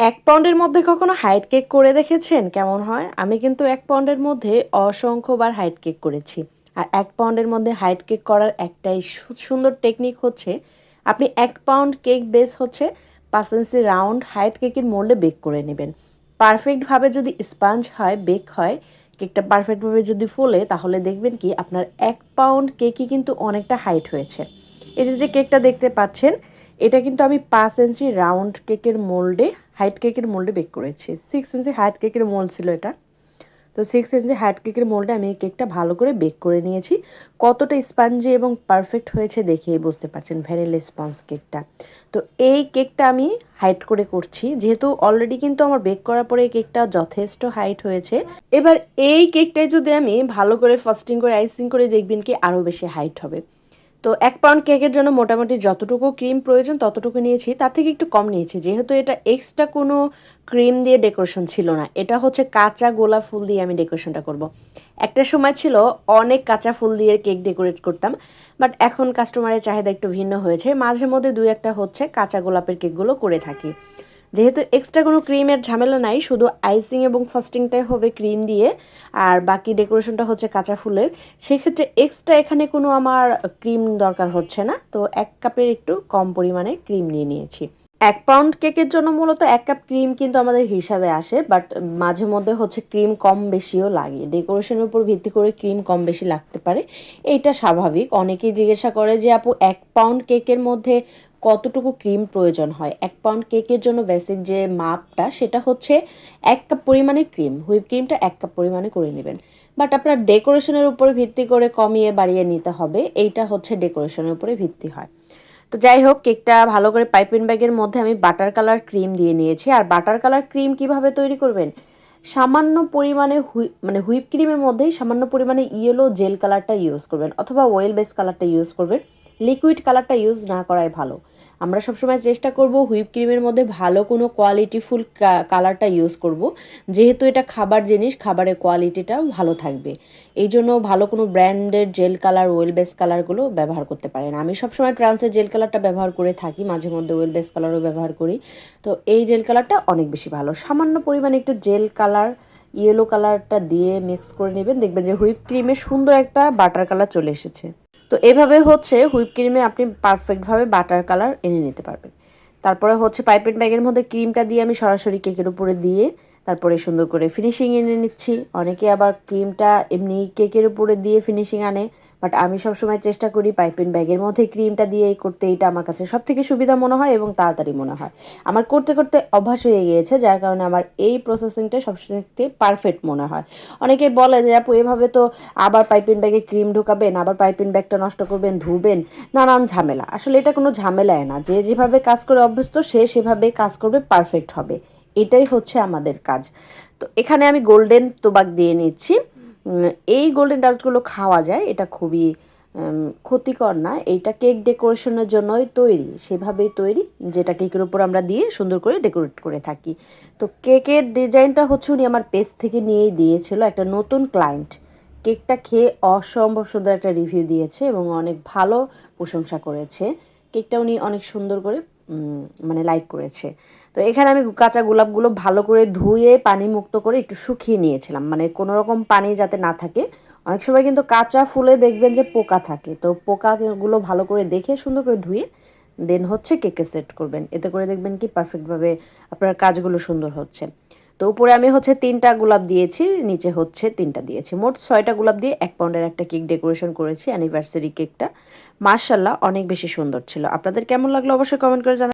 এক পাউন্ডের মধ্যে কখনো হাইট কেক করে দেখেছেন? কেমন হয়? আমি কিন্তু এক পাউন্ডের মধ্যে অসংখ্যবার হাইট কেক করেছি। আর এক পাউন্ডের মধ্যে হাইট কেক করার একটাই সুন্দর টেকনিক হচ্ছে, আপনি এক পাউন্ড কেক বেস হচ্ছে পাঁচ ইঞ্চি রাউন্ড হাইট কেকের মোল্ডে বেক করে নেবেন। পারফেক্টভাবে যদি স্পাঞ্জ হয়, বেক হয়, কেকটা পারফেক্টভাবে যদি ফোলে, তাহলে দেখবেন কি আপনার এক পাউন্ড কেকই কিন্তু অনেকটা হাইট হয়েছে। এই যে যে কেকটা দেখতে পাচ্ছেন, এটা কিন্তু আমি পাঁচ ইঞ্চি রাউন্ড কেকের মোল্ডে হাইট কেকের মোল্ডে বেক করেছি। সিক্স ইঞ্চি হাইট কেকের মোল্ড ছিল এটা। তো সিক্স ইঞ্চি হাইট কেকের মোল্ডে আমি এই কেকটা ভালো করে বেক করে নিয়েছি। কতটা স্পঞ্জি এবং পারফেক্ট হয়েছে দেখেই বুঝতে পারছেন ভ্যানিলা স্পঞ্জ কেকটা। তো এই কেকটা আমি হাইট করে করছি। যেহেতু অলরেডি কিন্তু আমার বেক করার পরে এই কেকটা যথেষ্ট হাইট হয়েছে। এবার এই কেকটায় যদি আমি ভালো করে ফাস্টিং করে আইসিং করে দেখবেন কি আরও বেশি হাইট হবে। তো এক পাউন্ড কেকের জন্য মোটামুটি যতটুকু ক্রিম প্রয়োজন ততটুকু নিয়েছি। তার থেকে একটু কম নিয়েছি। যেহেতু এটা এক্সট্রা কোনো ক্রিম দিয়ে ডেকোরেশন ছিল না, এটা হচ্ছে কাঁচা গোলাপ ফুল দিয়ে আমি ডেকোরেশনটা করব। একটা সময় ছিল অনেক কাঁচা ফুল দিয়ে কেক ডেকোরেট করতাম, বাট এখন কাস্টমারের চাহিদা একটু ভিন্ন হয়েছে। মাঝে মধ্যে দুই একটা হচ্ছে কাঁচা গোলাপের কেকগুলো করে থাকি। যেহেতু এক্সট্রা কোনো ক্রিমের ঝামেলা নাই, শুধু আইসিং এবং ফাস্টিংটাই হবে ক্রিম দিয়ে, আর বাকি ডেকোরেশনটা হচ্ছে কাঁচা ফুলের। সেক্ষেত্রে এক্সট্রা এখানে কোনো আমার ক্রিম দরকার হচ্ছে না। তো এক কাপের একটু কম পরিমাণে ক্রিম নিয়ে নিয়েছি। এক পাউন্ড কেকের জন্য মূলত এক কাপ ক্রিম কিন্তু আমাদের হিসাবে আসে বাট মাঝে মধ্যে হচ্ছে ক্রিম কম বেশিও লাগে। ডেকোরেশনের উপর ভিত্তি করে ক্রিম কম বেশি লাগতে পারে। এইটা স্বাভাবিক। অনেকেই জিজ্ঞাসা করে যে, আপু, এক পাউন্ড কেকের মধ্যে কতটুকু ক্রিম প্রয়োজন হয়? এক পাউন্ড কেকের জন্য বেসিক যে মাপটা, সেটা হচ্ছে এক কাপ পরিমাণে ক্রিম। হুইপ ক্রিমটা এক কাপ পরিমাণে করে নেবেন। বাট আপনার ডেকোরেশনের উপরে ভিত্তি করে কমিয়ে বাড়িয়ে নিতে হবে। এইটা হচ্ছে ডেকোরেশনের উপরে ভিত্তি হয়। তো যাই হোক কেকটা ভালো করে পাইপিং ব্যাগের মধ্যে আমি বাটার কালার ক্রিম দিয়ে নিয়েছি। আর বাটার কালার ক্রিম কীভাবে তৈরি করবেন? সামান্য পরিমাণে হুই মানে হুইপ ক্রিমের মধ্যেই সামান্য পরিমাণে ইয়েলো জেল কালারটা ইউজ করবেন অথবা ওয়েল বেস কালারটা ইউজ করবেন। লিকুইড কালারটা ইউজ না করাই ভালো। আমরা সবসময় চেষ্টা করব হুইপ ক্রিমের মধ্যে ভালো কোনো কোয়ালিটিফুল কালারটা ইউজ করব। যেহেতু এটা খাবার জিনিস, খাবারের কোয়ালিটিটা ভালো থাকবে। এই জন্য ভালো কোনো ব্র্যান্ডের জেল কালার ওয়েল বেস কালারগুলো ব্যবহার করতে পারেন। আমি সবসময় ট্রান্সের জেল কালারটা ব্যবহার করে থাকি, মাঝে মধ্যে ওয়েল বেস কালারও ব্যবহার করি। তো এই জেল কালারটা অনেক বেশি ভালো। সামান্য পরিমাণে একটু জেল কালার ইয়েলো কালারটা দিয়ে মিক্স করে নেবেন। দেখবেন যে হুইপ ক্রিমে সুন্দর একটা বাটার কালার চলে এসেছে। তো এভাবে হচ্ছে হুইপ ক্রিমে আপনি পারফেক্টভাবে বাটার কালার এনে নিতে পারবেন। তারপরে হচ্ছে পাইপেট ব্যাগের মধ্যে ক্রিমটা দিয়ে আমি সরাসরি কেকের উপরে দিয়ে তারপরে সুন্দর করে ফিনিশিং এনে নিচ্ছি। অনেকে আবার ক্রিমটা এমনি কেকের উপরে দিয়ে ফিনিশিং আনে। বাট আমি সবসময় চেষ্টা করি পাইপিং ব্যাগের মধ্যে ক্রিমটা দিয়ে করতে, এইটা আমার কাছে সব থেকে সুবিধা মনে হয় এবং তাড়াতাড়ি মনে হয়। আমার করতে করতে অভ্যাস হয়ে গিয়েছে, যার কারণে আমার এই প্রসেসিংটা সবথেকে পারফেক্ট মনে হয়। অনেকে বলে যে, আপু, এভাবে তো আবার পাইপিং ব্যাগে ক্রিম ঢুকাবেন, আবার পাইপিং ব্যাগটা নষ্ট করবেন, ধুবেন। নানান ঝামেলা। আসলে এটা কোনো ঝামেলায় না। যে যেভাবে কাজ করে অভ্যস্ত, সে সেভাবে কাজ করবে পারফেক্ট হবে। এটাই হচ্ছে আমাদের কাজ। তো এখানে আমি গোল্ডেন তোবাক দিয়ে নিচ্ছি। এই গোল্ডেন ডাস্টগুলো খাওয়া যায়, এটা খুবই ক্ষতিকর না। এইটা কেক ডেকোরেশনের জন্যই তৈরি, সেভাবেই তৈরি, যেটা কেকের উপর আমরা দিয়ে সুন্দর করে ডেকোরেট করে থাকি। তো কেকের ডিজাইনটা হচ্ছে উনি আমার পেজ থেকে নিয়েই দিয়েছিল, একটা নতুন ক্লায়েন্ট কেকটা খেয়ে অসম্ভব সুন্দর একটা রিভিউ দিয়েছে এবং অনেক ভালো প্রশংসা করেছে। কেকটা উনি অনেক সুন্দর করে মানে লাইক করেছে। তো এখানে আমি কাঁচা গোলাপগুলো ভালো করে ধুয়ে পানি মুক্ত করে একটু শুকিয়ে নিয়েছিলাম। মানে কোনো রকম পানি যাতে না থাকে। অনেক সময় কিন্তু কাঁচা ফুলে দেখবেন যে পোকা থাকে। তো পোকাগুলো ভালো করে দেখে সুন্দর করে ধুয়ে দেন হচ্ছে কেকে সেট করবেন। এতে করে দেখবেন কি পারফেক্টভাবে আপনার কাজগুলো সুন্দর হচ্ছে। তো উপরে আমি হচ্ছে তিনটা গোলাপ দিয়েছি, নিচে হচ্ছে তিনটা দিয়েছি। মোট ছয়টা গোলাপ দিয়ে এক পাউন্ডের একটা কেক ডেকোরেশন করেছি অ্যানিভার্সারি কেকটা। মার্শাল্লাহ অনেক বেশি সুন্দর ছিল। আপনাদের কেমন লাগল অবশ্যই কমেন্ট করে জানাবেন।